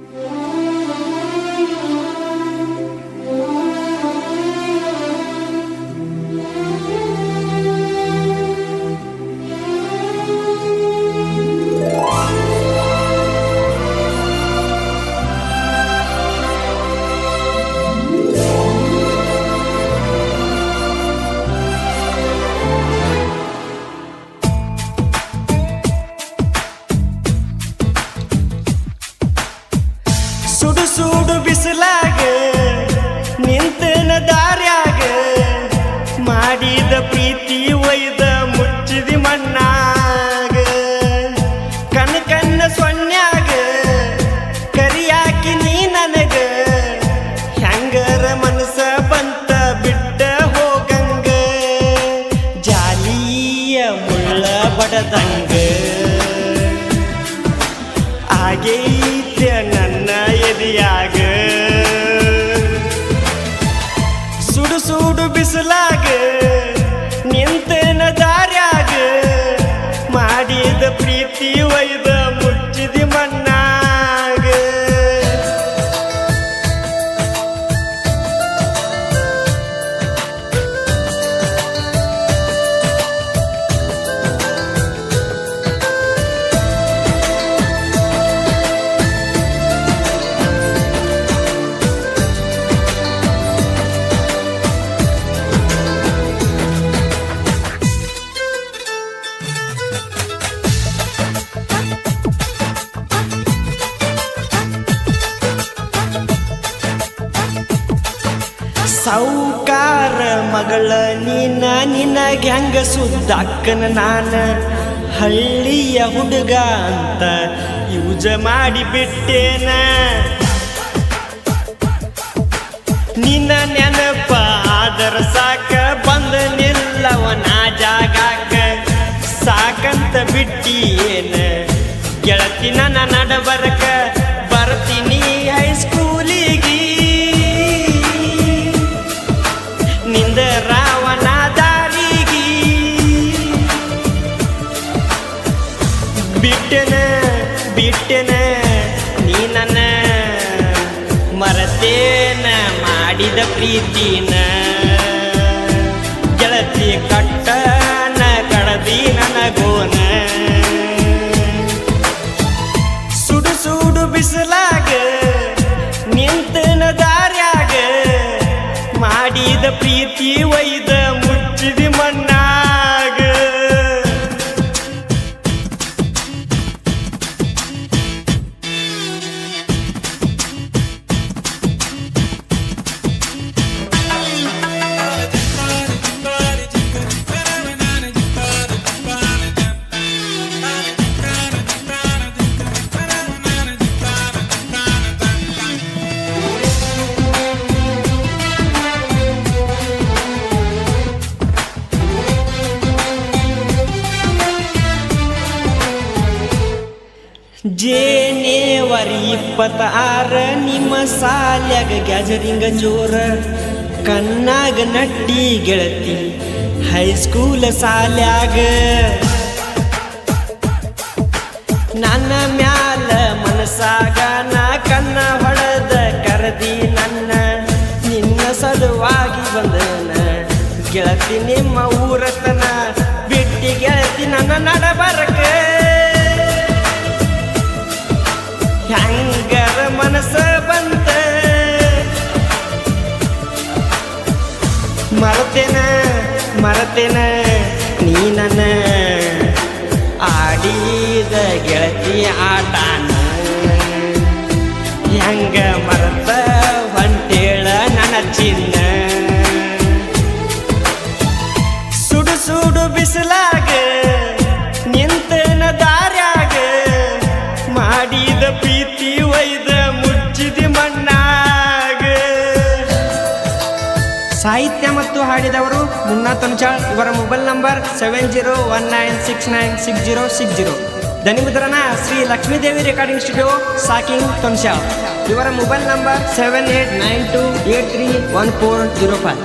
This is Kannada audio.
ಸುಡು ಮಾಡಿದ ಪ್ರೀತಿ, ಒಯ್ದ ಮುಚ್ಚಿದಿ ಮಣ್ಣಾಗ. ಕಣ್ಣ ಸೊನ್ಯಾಗ ಕರಿಯಾಕಿ ನೀ ನನಗ. ಹೆಂಗರ ಮನಸ ಬಂತ ಬಿಟ್ಟ ಹೋಗಂಗ. ಜಾಲಿಯ ಮುಳ್ಳ ಬಡದಂಗ. ಆಗೈತ್ಯ ನನ್ನ ಎದೆಯಾಗ. ಸುಡು ಸುಡು ನಿಂತೇನ ದಾರ್ಯಾಗ ಮಾಡಿದ ಪ್ರೀತಿ ಒಯ್ದ ಸಾವುಕಾರ ಮಗಳ, ನೀನ ನಿನಗೆ ಹೆಂಗ ಸುದ್ದಾಕನ ನಾನ ಹಳ್ಳಿಯ ಹುಡುಗ ಅಂತ ಯೂಜ ಮಾಡಿ ಬಿಟ್ಟೇನ? ನಿನ್ನ ನೆನಪ ಆದರ ಸಾಕ, ಬಂದ ನಿಲ್ಲವನ ಜಾಗಾಕ ಸಾಕಂತ ಬಿಟ್ಟಿ ಏನ ಗೆಳತಿ ನನ್ನ ನಡಬರಕ ಬರ್ತೀನಿ ಹೈಸ್ಕೂಲಿಗೆ ನನ್ನ ಮರತೇನ ಮಾಡಿದ ಪ್ರೀತಿನ. ಗೆಳತಿ ಕಟ್ಟನ ಕಡದಿ ನನಗೋನ ಸುಡು ಸುಡು ಬಿಸಿಲಾಗ ನಿಂತನ ದಾರ್ಯಾಗ ಮಾಡಿದ ಪ್ರೀತಿ ಒಯ್ದ. ಜೇನೇವರಿ ಇಪ್ಪತ್ತಾರ ನಿಮ್ಮ ಸಾಲ್ಯಾಗ ಗ್ಯಾಜರಿಂಗ ಜೋರ ಕಣ್ಣಾಗ ನಟ್ಟಿ ಗೆಳತಿ ಹೈಸ್ಕೂಲ್ ಸಾಲ್ಯಾಗ. ನನ್ನ ಮ್ಯಾಲ ಮನಸಾಗ ಮರತೇನ ಮರತೇನ, ನೀ ನನ್ನ ಆಡಿದ ಗೆಳತಿ ಆಟಾನ. ಹೆಂಗ ಮರತ ಹೊಂಟೇಳ ನನ್ನ ಚಿನ್ನ. ಸುಡು ಸುಡು ಬಿಸಿಲಾಗ ಸಾಹಿತ್ಯ ಮತ್ತು ಹಾಡಿದವರು ಮುನ್ನಾ ತೊಂಚಾಳ್ ಇವರ mobile number seven zero one nine six nine six zero six zero. ಧನಿಮುದ್ರನ Shri Lakshmidevi recording studio, ಸಾಕಿಂಗ್ ತೊಂಶಾಳ್ ಇವರ mobile number seven eight nine two eight three one four zero five.